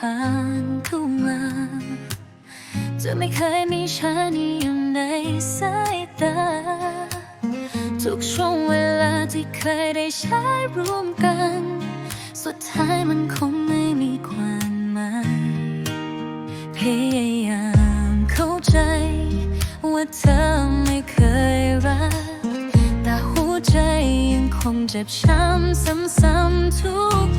ผ่านเข้ามา จะไม่เคยมีฉันอยู่ในสายตา ทุกช่วงเวลาที่เคยได้ใช้ร่วมกัน สุดท้ายมันคงไม่มีความหมายพยายามเข้าใจ ว่าเธอไม่เคยรัก แต่หัวใจยังคงเจ็บช้ำซ้ำๆทุก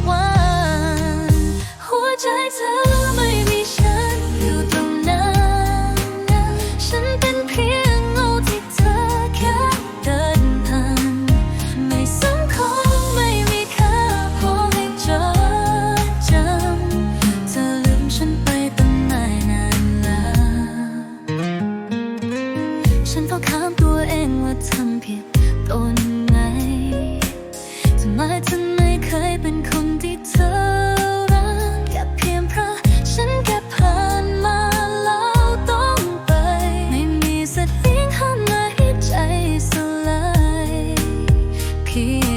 ก็ข้ามตัวเองว่าทำผิดตนไหนทำไมฉันไม่เคยเป็นคนที่เธอรักแค่เพียงเพราะฉันแค่ผ่านมาแล้วต้องไป ไม่มีสักเสียงข้านใจสลายเพียง